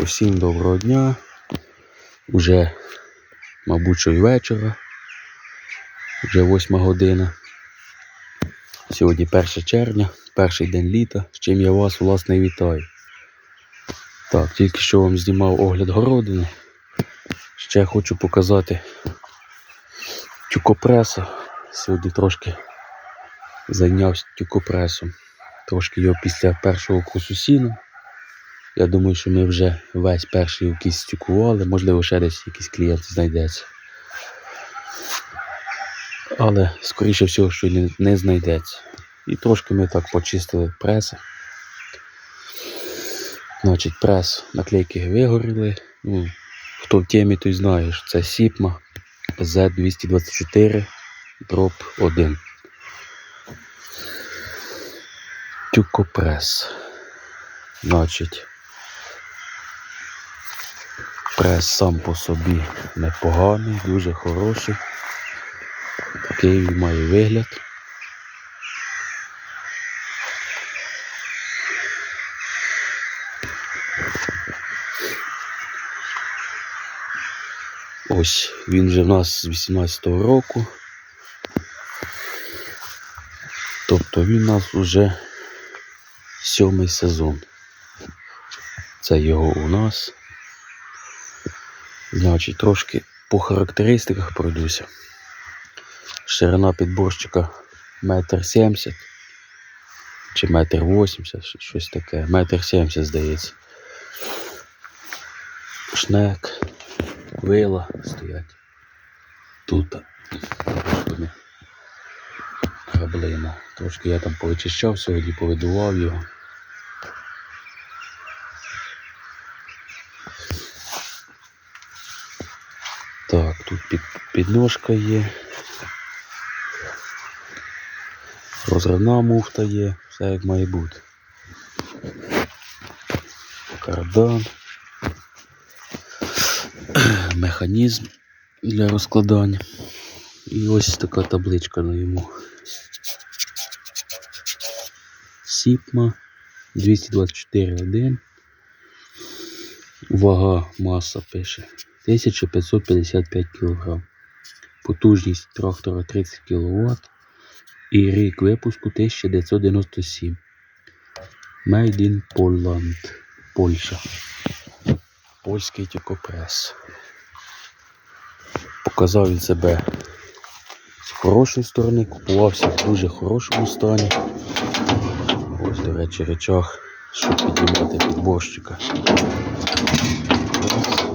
Усім доброго дня. Уже, мабуть, що й вечора. Вже восьма година. Сьогодні 1 червня, перший день літа, з чим я вас власне вітаю. Так, тільки що вам знімав огляд городини. Ще хочу показати тюкопреса. Сьогодні трошки зайнявся тюкопресом. Трошки його після першого курсу сіну. Я думаю, що ми вже весь перший якийсь стюкували, можливо, ще десь якийсь клієнт знайдеться. Але, скоріше всього, що не, не знайдеться. І трошки ми так почистили преси. Значить, прес, наклейки вигоріли. Ну, хто в темі, той знає, що це Сіпма Z224 дроп 1. Тюкопрес. Значить, прес сам по собі непоганий, дуже хороший. Такий він має вигляд. Ось він вже в нас з 18-го року. Тобто він у нас вже сьомий сезон. Це його у нас. Значить, трошки по характеристиках пройдуся. Ширина підборщика метр сімдесят чи метр вісімдесят, щось таке. Метр сімдесят, здається. Шнек, вила стоять. Тут вони. Граблина. Трошки я там повичищав сьогодні, повидував його. Так, тут під, підножка є. Розривна муфта є, все як має бути. Кардан. Механізм для розкладання. І ось така табличка на йому. Сіпма 224.1. Вага маса пише 1555 кг. Потужність трактора 30 кВт. І рік випуску 1997. Made in Poland. Польща. Польський тюкопрес. Показав він себе з хорошої сторони, купувався в дуже хорошому стані. Ось, до речі, речах, щоб піднімати підборщика. Раз.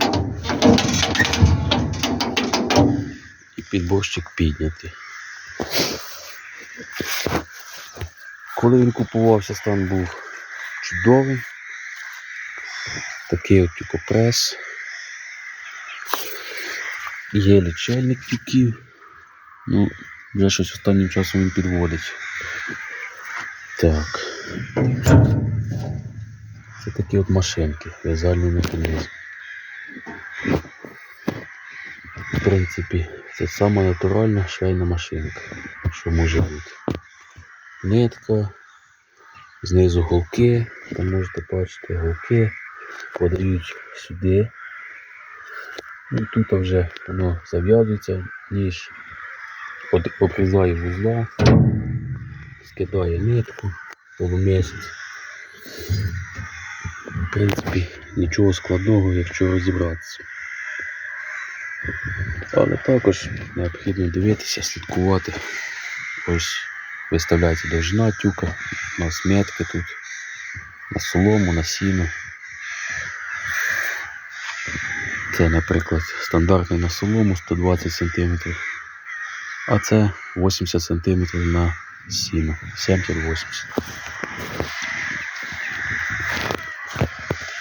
І підборщик піднятий. Коли він купувався, стан був чудовий. Такий от тюкопрес. Є лічильник тюків. Ну, вже щось останнім часом він підводить. Так. Це такі от машинки, в'язальний механізм. В принципі, це сама натуральна швейна машинка, що може бути. Нитка, знизу голки, там можете бачити голки, подають сюди. Ну, тут вже воно зав'язується, ніж обрізає вузла, скидає нитку, полумісяць. В принципі, нічого складного, якщо розібратися. Але також необхідно дивитися, слідкувати. Ось виставляється довжина тюка, у нас метки тут, на солому, на сіно. Це, наприклад, стандартний на солому 120 см, а це 80 см на сіно, 70-80.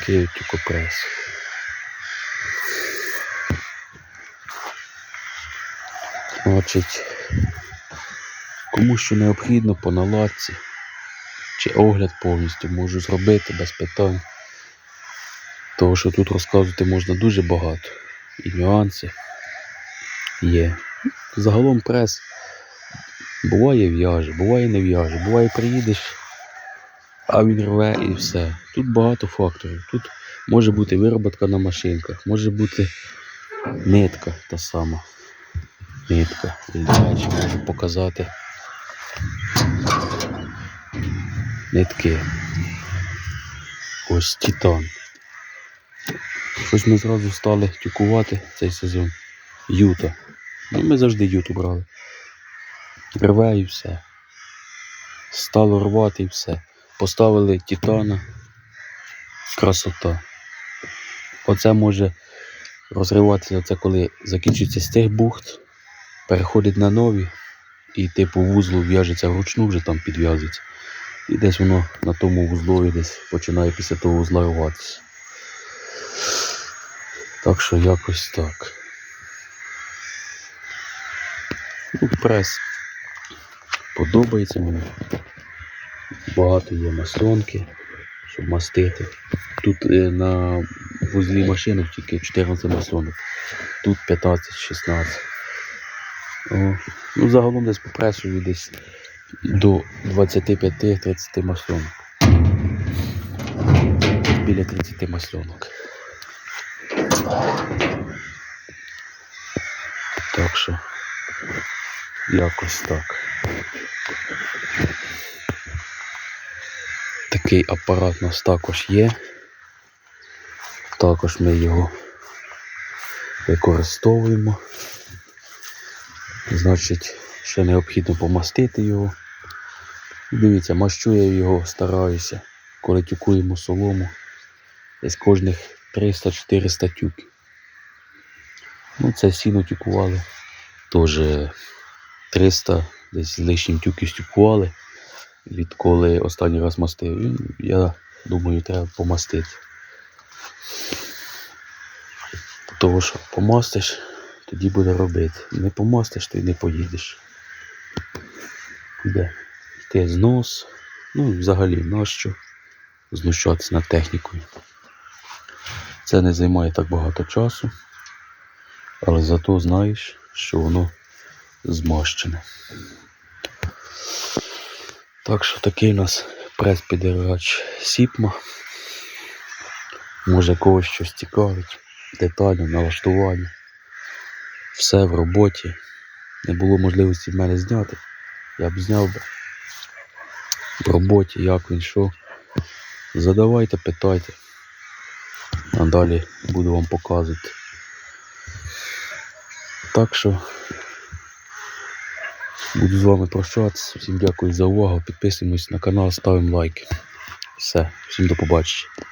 Такий тюкопрес. Значить, кому що необхідно по наладці чи огляд повністю можу зробити без питань. Тому що тут розказувати можна дуже багато. І нюанси є. Загалом прес буває в'яже, буває не в'яже, буває приїдеш, а він рве і все. Тут багато факторів. Тут Може бути вироботка на машинках, може бути нитка та сама. Нитка. Далі можу показати. Нитки. Ось титан. Щось ми зразу стали тюкувати цей сезон. Юта. Ну, ми завжди юту брали. Рве і все. Стало рвати і все. Поставили титана. Красота. Оце може розриватися, це коли закінчується з бухт, переходить на нові і типу вузлу в'яжеться вручну, вже там підв'язується. І десь воно на тому вузлові десь починає після того вузла рватися. Так що якось так. Ну, прес подобається мені. Багато є маслонки, щоб мастити. Тут е, на вузлі машинок тільки 14 маслонок. Тут 15-16. Ну, загалом десь по пресу десь до 25-30 маслонок. Біля 30 маслонок. Так що якось так. Такий апарат у нас також є. Також ми його використовуємо. Значить, ще необхідно помастити його. Дивіться, мащу я його стараюся, коли тюкуємо солому. Десь кожних 300-400 тюків. Ну, це сіно тюкували. Теж 300 десь з лишнім тюків стюкували. Відколи останній раз мастив. Я думаю, треба помастити. Того, що помастиш, тоді буде робити. Не помастиш, ти не поїдеш. Де? Йти знос. Ну і взагалі нащо знущатися над технікою. Це не займає так багато часу, але зато знаєш, що воно змащене. Так що такий у нас прес-підірач Сіпма. Може когось щось цікавить, детально, налаштування. Все в роботі. Не було можливості в мене зняти. Я б зняв би. В роботі, як він що. Задавайте, питайте. А далі буду вам показувати. Так що буду з вами прощатися. Всім дякую за увагу. Підписуємось на канал, ставимо лайки. Все, всім до побачення.